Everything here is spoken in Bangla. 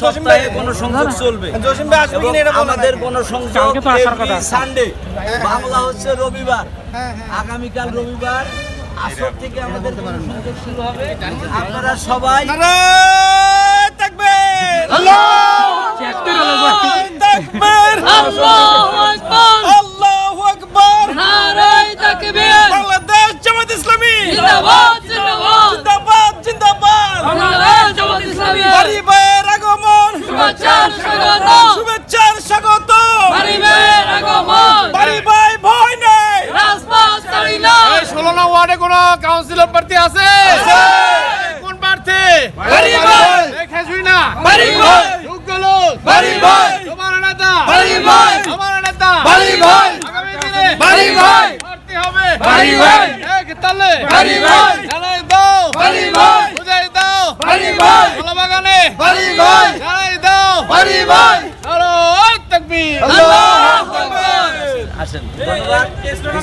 সপ্তাহে গণসংযোগ চলবে। এবং আমাদের। গণসংযোগ। সানডে বাংলা হচ্ছে রবিবার। আগামীকাল রবিবার। আসর থেকে আমাদের গণসংযোগ শুরু হবে। আপনারা সবাই নারায় তাকবীর তাকবীর আল্লাহু আকবার। আল্লাহু আকবার। নারায়ে তাকবীর বাংলাদেশ জামাত ইসলামী। জিন্দাবাদ জিন্দাবাদ। জিন্দাবাদ জিন্দাবাদ। বাংলাদেশ জামাত ইসলামী। আগমন। শুভেচ্ছার স্বাগত। বাড়ি ভাই ভয় নেই। রাজপথ ছাড়ি না। ষোলো ওয়ার্ডে কোন কাউন্সিলর প্রার্থী আছে? কোন প্রার্থী বাড়ি ভাই দেখে শুই না। বাড়ি ভাই যোগ্য লোক। বাড়ি ভাই তোমার নেতা। বাড়ি ভাই আমার নেতা। বাড়ি ভাই আগামী দিনে বাড়ি ভাই প্রার্থী হবে। বাড়ি ভাই এক তালে বাড়ি ভাই জানাই দাও। বাড়ি ভাই বুঝাই দাও। বাড়ি ভাই কলা বাগানে ভাই